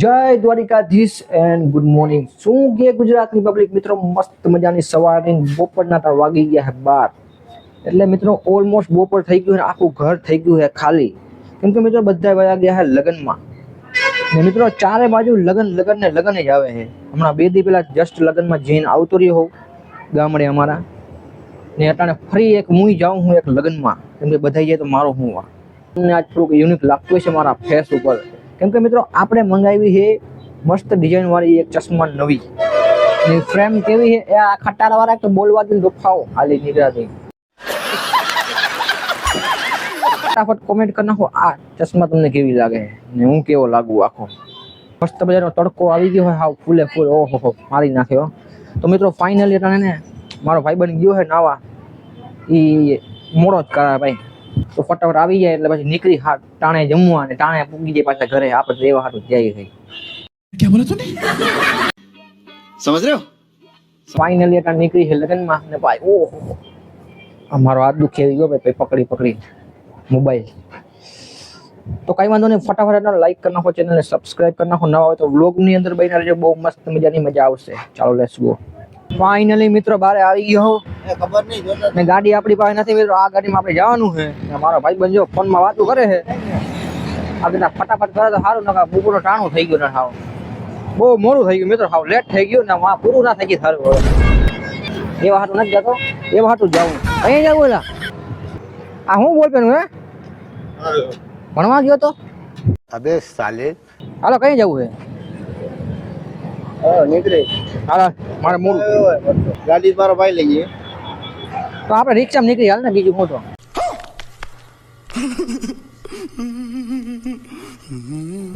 જય Dwarkadhish and good morning શું કે ગુજરાતની પબ્લિક મિત્રો? મસ્ત મજાની સવારની બપોરના ત્રણ વાગી ગયા છે બાર. એટલે મિત્રો ઓલમોસ્ટ બપોર થઈ ગયું છે આખું ઘર થઈ ગયું છે ખાલી. કેમ કે મિત્રો બધા વયા ગયા છે લગ્નમાં. ને મિત્રો, ચારે બાજુ લગ્ન લગ્ન ને લગ્ન જ આવે છે હમણાં બે દી પહેલા જસ્ટ લગ્નમાં જઈને આવતો રહ્યો હોઉં, ગામડે અમારા. ને અટાણે ફરી એક હું જાઉં હું એક લગ્નમાં. કેમ કે બધા જાય તો મારો હું આ. તમને આજ થોડુંક યુનિક લાગતું હશે મારા ફેસ ઉપર. કેમ કે મિત્રો, આપણે મંગાવી છે મસ્ત ડિઝાઇન વાળી એક ચશ્મા નવી. ને ફ્રેમ કેવી છે? એ આ ખટારા વાળા તો બોલવા દઈને દોફાઓ ખાલી નિરાતી. ફટાફટ કોમેન્ટ કરી નાખો, આ ચશ્મા તમને કેવી લાગે? ને હું કેવો લાગુ આખો? મસ્ત બજારનો તડકો આવી ગયો હોય, હાવ ફૂલે ફૂલ, ઓહો હો, મારી નાખ્યો તો મિત્રો ફાઇનલી તને ને, મારો બની ગયો છે નાવા. એ મોડો જ કરાય ભાઈ. તો ફટાફટ આવી જાય એટલે પછી નીકળી હાટ ટાણે જમવા ને ટાણે પૂગી જાય પાછા ઘરે. આપણે રહેવા હાટું જાય ગઈ ક્યાં બોલે તું સમજ રહ્યો? ફાઇનલી એટલે નીકળી છે લગ્નમાં ને ભાઈ ઓહો. અમારો હાથ દુખી આવી ગયો ભાઈ પકડી પકડી મોબાઈલ. તો કઈ વાંધો નહીં ફટાફટ એનો લાઈક કરી નાખો ચેનલને સબસ્ક્રાઇબ કરી નાખો. ન હોય તો વ્લોગની અંદર બની બહુ મસ્ત મજાની મજા આવશે. ચાલો લેટ્સ ગો ફાઇનલી મિત્રો બારે આવી ગયો ખબર નહીં ને ગાડી આપણી પાસે નથી મિત્રો આ ગાડીમાં આપણે જવાનું છે મારો ભાઈ બંજો ફોનમાં વાતો કરે છે આપણે ફટાફટ કરે તો સારું નકા બુકુનો ટાણું થઈ ગયું ને સાવ બહુ મોડું થઈ ગયું મિત્રો સાવ લેટ થઈ ગયું ને માં પૂરું ના થઈ ગયું સારું હવે એવા હાટું નથી જતો એવા હાટું જવું અહીં જવું એલા આ હું બોલ પેલું હે ભણવા ગયો તો અબે સાલે હાલો કઈ જવું છે તો આપણે રિક્ષામાં નીકળી હાલ ને બીજું મોટો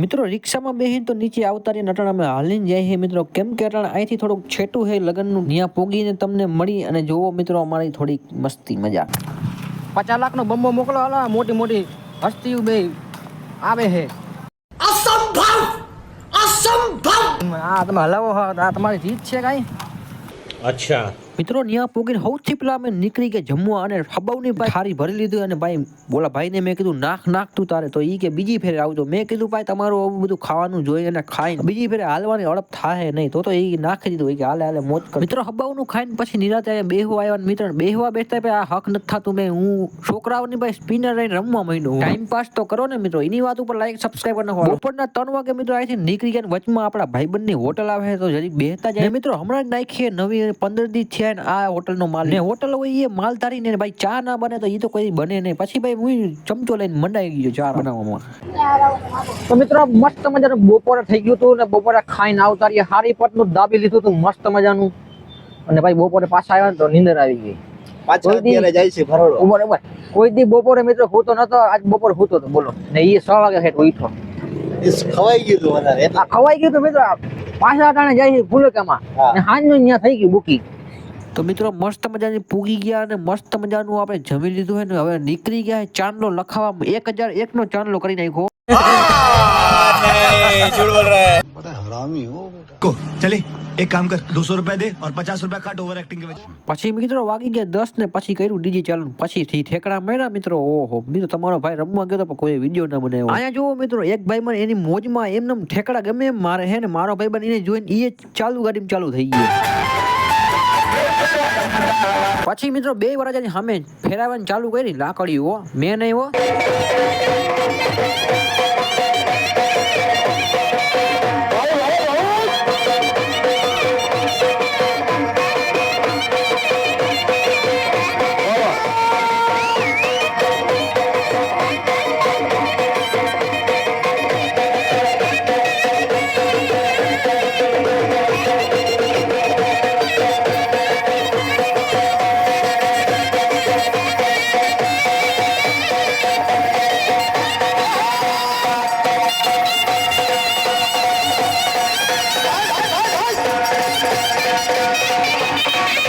મિત્રો રિક્ષામાં બેહીન તો નીચે આવતા રહી નટણ અમે હાલીને જાય છે મિત્રો. કેમ કે અટણ અહીંથી થોડુંક છેટું છે લગ્નનું. ત્યાં પોગીને તમને મળી અને જોવો મિત્રો અમારી થોડીક મસ્તી મજા. પચાસ લાખનો બમ્બો મોકલો હાલો મોટી મોટી હસ્તી બે આવે છે. અસંભવ! અસંભવ! આ તમે હલાવો આ તમારી જીત છે કાંઈ. અચ્છા. મિત્રો, ન્યા પોગીને સૌથી પેલા અમે નીકળી ગયા જમવા અને હબાવની ભાઈ થારી ભરી લીધી અને ભાઈ બોલા, ભાઈને મેં કીધું, નાખ નાખ તું તારે. તો ઈ કે, બીજી ફેરે આવજો. મેં કીધું, ભાઈ, તમારું આવું બધું ખાવાનું જોઈએ અને ખાઈને. બીજી ફેરે હાલવાની અડપ થાય નહીં. તો તો એ નાખી દીધું. કે, હાલે હાલે, મોજ કર. મિત્રો, હબાવનું ખાઈને પછી નિરાતે બેહવા આવ્યા મિત્ર બેહવા બેસતા ભાઈ આ હક નથી થતું. મેં હું છોકરાઓની ભાઈ સ્પિનર રહીને રમવા માંડ્યો ટાઈમ પાસ તો કરો ને મિત્રો. એની વાત ઉપર લાઈક સબસ્ક્રાઈબ કરી નાખો બપોરના ત્રણ વાગે મિત્રો અહીંથી નીકળી ગયા વચમાં આપણા ભાઈબંધની હોટલ આવે તો જરી બેહતા જાય. મિત્રો, હમણાં જ નાખીએ નવી પંદર દી થયા જાય ને આ હોટલનો માલ ને હોટલ હોય એ માલ તારીને ભાઈ ચા ના બને તો એ તો કોઈ બને નહીં. પછી ભાઈ હું ચમચો લઈને મંડાઈ ગયો ચા બનાવવામાં. તો મિત્રો મસ્ત મજાનું બપોરે થઈ ગયું હતું ને બપોરે ખાઈને આવતા રહીએ હારી દાબી લીધું હતું મસ્ત મજાનું. અને ભાઈ બપોરે પાછા આવ્યા ને તો નીંદર આવી ગઈ. કોઈ દી બપોરે મિત્રો હોતો નતો આજ બપોર હોતો બોલો. ને એ સો વાગે ઉઠો ખવાઈ ખવાઈ ગયું મિત્રો પાછા ટાણે જાય છે ફૂલકામાં ત્યાં થઈ ગયું બુકી તો મિત્રો મસ્ત મજાની પૂગી ગયા અને મસ્ત મજાનું આપણે જમી લીધું હોય ને હવે નીકળી ગયા ચાંદલો લખાવા એક હજાર એક નો ચાંદલો કરી નાખ્યો. પછી. મિત્રો વાગી ગયા દસ ને પછી કર્યું ડીજે ચાલુ. પછી થી મળ્યા મિત્રો. ઓહો મિત્રો તમારો ભાઈ રમવા ગયો તો કોઈ વીડિયો ના બનાવ્યો. અહીંયા જુઓ મિત્રો એક ભાઈ મને એની મોજમાં એમને ઠેકડા ગમે મારે હે મારો ભાઈ બન એને જોઈને એ ચાલુ ગાડી ચાલુ થઈ ગયું. પછી મિત્રો બે વરાજાની સામે ફેરાવાની ચાલુ કરી. લાકડીઓ મેં નહીં હો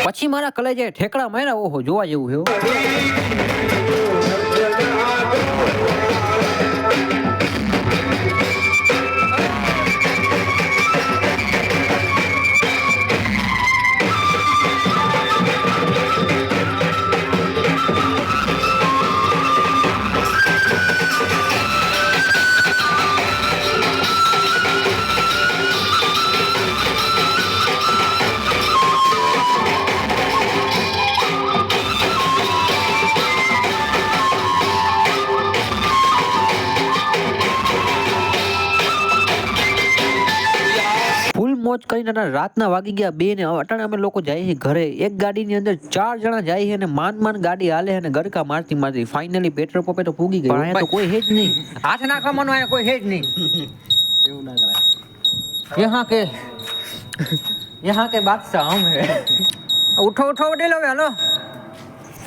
પછી મારા કલેજે ઠેકડા માર્યા ઓહો જોવા જેવું છે મોજ કરીને અને રાતના વાગી ગયા બે ને અટાણે અમે લોકો જઈએ છીએ ઘરે. એક ગાડીની અંદર ચાર જણા જાય છે અને માન માન ગાડી હાલે છે અને ગરકા મારતી મારતી ફાઇનલી પેટ્રોલ પંપે તો પૂગી ગઈ. અહીંયા તો કોઈ હે જ નહીં. હાથ નાખવાનું અહીંયા કોઈ હે જ નહીં. એવું ના કરાય. યહાં કે યહાં કે બાદશાહ હમ હે. ઉઠો ઉઠો વડેલો હવે હાલો.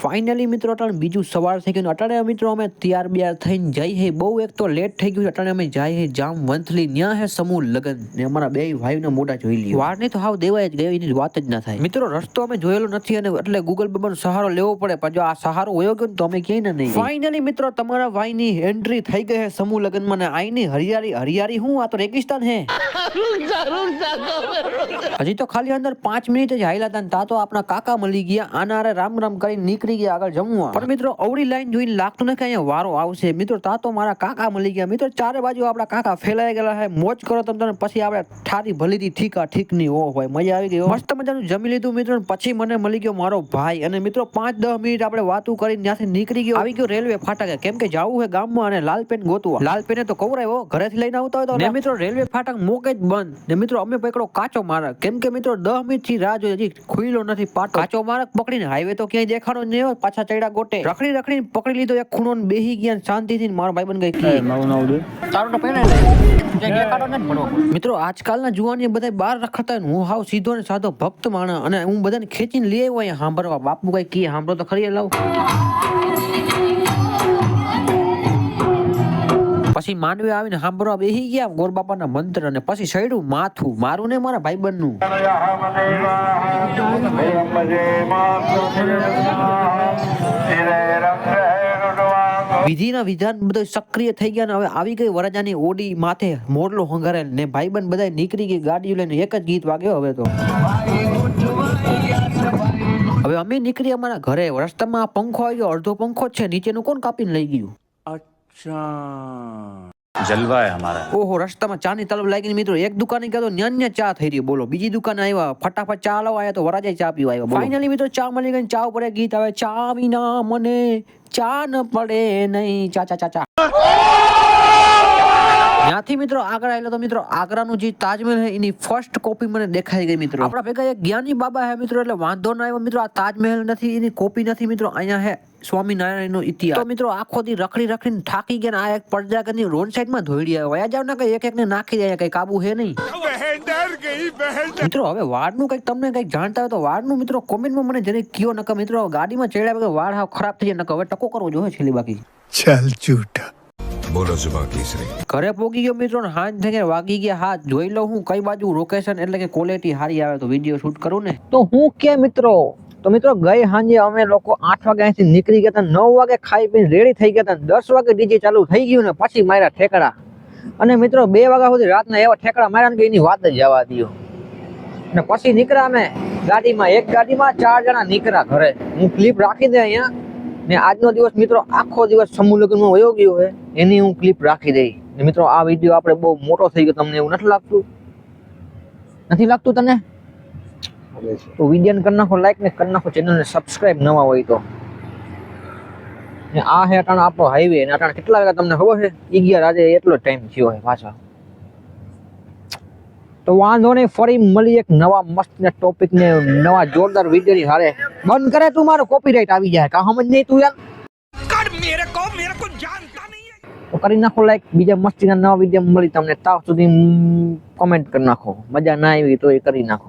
ફાઇનલી મિત્રો અટાણે બીજું સવાર થઈ ગયું અટાણે મિત્રો અમે તૈયાર બિયાર થઈને જઈએ છીએ બહુ એક તો લેટ થઈ ગયું છે. અટાણે અમે જઈએ છીએ જામ વંથલી. ન્યા હે સમૂહ લગન. ને અમારા બે ભાઈના મોઢા જોઈ લઈએ વારને તો હાવ દેવાય જ ગયો એની વાત જ ના થાય. મિત્રો રસ્તો અમે જોયેલો નથી અને એટલે ગૂગલ પેપરનો સહારો લેવો પડે. પણ જો આ સહારો વયો ગયો ને તો અમે ક્યાંય ના નહીં. ફાઇનલી મિત્રો તમારા ભાઈની એન્ટ્રી થઈ ગઈ છે સમૂહ લગનમાં ને આઈની હરિયાળી હરિયાળી હું? આ તો રેગિસ્તાન હે. હજી તો ખાલી અંદર પાંચ મિનિટ જ હાઈલા હતા ને તા તો આપણા કાકા મળી ગયા. આના હારે રામ રામ કરીને નીકળી ગયા આગળ જમવા. પણ મિત્રો અવળી લાઈન જોઈને લાગતું નથી અહીંયા વારો આવશે. મિત્રો તા તો મારા કાકા મળી ગયા. મિત્રો ચારે બાજુ આપણા કાકા ફેલાઈ ગયેલા છે. મોજ કરો તમે તમે પછી આપણે ઠારી ભલી થી ઠીકા ઠીકની ઓ હોય. મજા આવી ગઈ મસ્ત મજાનું જમી લીધું મિત્રો. પછી મને મળી ગયો મારો ભાઈ. અને મિત્રો પાંચ દસ મિનિટ આપણે વાતું કરીને ત્યાંથી નીકળી ગયો. આવી ગયો રેલવે ફાટકે. કેમ કે જવું છે ગામમાં અને લાલપેન ગોતવા. લાલપેને તો કવરાયો ઘરેથી લઈને આવતા હોય તો મિત્રો રેલવે ફાટક મોકે જ બંધ. ને મિત્રો અમે પકડો કાચો મારક. કેમ કે મિત્રો દસ મિનિટથી રાહ જોઈ હજી ખુલ્લો નથી પાટ. કાચો મારક પકડીને હાઈવે તો ક્યાંય દેખાડો નહીં હોય પાછા ચડ્યા ગોટે. રખડી રખડીને પકડી લીધો એક ખૂણો ને બેહી ગયા શાંતિથી મારો ભાઈ બન ગઈ. દેખાડો મિત્રો આજકાલના જુવાની બધા બહાર રખડતા હોય હું હાવ સીધો ને સાધો ભક્ત માણસ અને હું બધાને ખેંચીને લઈ આવ્યો અહીંયા સાંભળવા. બાપુ કઈ કી સાંભળો તો ખરી લાવ. પછી માનવી આવીને સાંભળવા બેસી ગયા ગોરબાપાના મંત્ર અને પછી સૈડું માથું. મારું ને મારા ભાઈબંધનું. વિધિના વિધાન બધા સક્રિય થઈ ગયા ને હવે આવી ગઈ વરજાની ઓડી માથે મોરલો હંગારેલ ને ભાઈબંધ બધા નીકળી ગઈ ગાડી લઈને એક જ ગીત વાગ્યો હવે તો. હવે અમે નીકળી અમારા ઘરે. રસ્તામાં પંખો આવ્યો, અડધો પંખો છે. નીચેનું કોણ કાપીને લઈ ગયું? ઓહો રસ્તામાં ચાની તલબ લાગીને મિત્રો એક દુકાને ગયા તો ન્યાન્ય ચા થઈ રહી બોલો. બીજી દુકાને આવ્યા ફટાફટ ચા લાવવા તો વરાજે ચા પીવા આવ્યા ફાઇનલી મિત્રો ચા મળી ગઈ ચા ઉપર ગીત આવે ચા વિના મને ચા ન પડે નહીં. ચા ચા ચા ચા. ત્યાંથી મિત્રો આગળ આવેલો તો મિત્રો આગ્રાનું જે તાજમહેલ છે એની ફર્સ્ટ કોપી મને દેખાઈ ગઈ મિત્રો. આપણા ભેગા એક જ્ઞાની બાબા હે મિત્રો એટલે વાંધો ના આવ્યો મિત્રો આ તાજમહેલ નથી એની કોપી નથી મિત્રો અહીંયા હે સ્વામિનારાયણનો ઇતિહાસ. તો મિત્રો આખો દી રખડી રખડીને થાકી ગયા આ એક પડદાગરની રોડ સાઈડમાં ધોઈડી આવ્યો વયા જાવ ને કઈ એક એકને નાખી જાય કઈ કાબુ હે નહીં. મિત્રો હવે વાળનું કંઈક તમને કંઈક જાણતા હોય તો વાળનું મિત્રો કોમેન્ટમાં મને જરી કયો નકર મિત્રો ગાડીમાં ચડ્યા વગર વાળ હાવ ખરાબ થઈ જાય નકર હવે ટકો કરવો જોઈએ છેલ્લી બાકી. ચાલ ચૂઠા બોલો જુબા કેસરી ઘરે પોગી ગયો મિત્રો ને હાથ થઈ ગયા વાગી ગયા. હાથ જોઈ લઉં હું કઈ બાજુ લોકેશન એટલે કે ક્વોલિટી સારી આવે તો વીડિયો શૂટ કરું ને. તો હું કે મિત્રો? તો મિત્રો ગઈ સાંજે અમે લોકો આઠ વાગે અહીંથી નીકળી ગયા હતા. નવ વાગે ખાઈ પીને રેડી થઈ ગયા હતા. દસ વાગે ડીજે ચાલુ થઈ ગયું ને પછી માર્યા ઠેકડા. અને મિત્રો બે વાગ્યા સુધી રાતના એવા ઠેકડા માર્યા કે એની વાત જ જવા દો ને પછી નીકળ્યા અમે ગાડીમાં. એક ગાડીમાં ચાર જણા નીકળ્યા ઘરે. હું ક્લિપ રાખી દે અહીંયા. ને આજનો દિવસ મિત્રો આખો દિવસ સમૂહ લગ્નમાં વયો ગયો હોય એની હું ક્લિપ રાખી દઈ. ને મિત્રો આ વીડિયો આપણે બહુ મોટો થઈ ગયો તમને એવું નથી લાગતું? નથી લાગતું તને? તો વિડીયોને કરી નાખો લાઈક ને કરી નાખો ચેનલને સબસ્ક્રાઇબ નવા હોય તો. ને આ હે અટાણ આપણો હાઈવે ને અટાણ કેટલા વાગ્યા તમને ખબર છે? અગિયાર આજે એટલો ટાઈમ થયો હોય પાછા. તો વાંધો નહીં ફરી મળી એક નવા મસ્ત ને ટોપિક ને નવા જોરદાર વીડિયો ની હારે. બંધ કરે તું મારો કોપીરાઈટ આવી જાય કા સમજ નહીં તું યાર? તો કરી નાખો લાઈક બીજા મસ્તીના નવા વીડિયો મળી તમને તાવ સુધી કમેન્ટ કરી નાખો. મજા ના આવી તો એ કરી નાખો.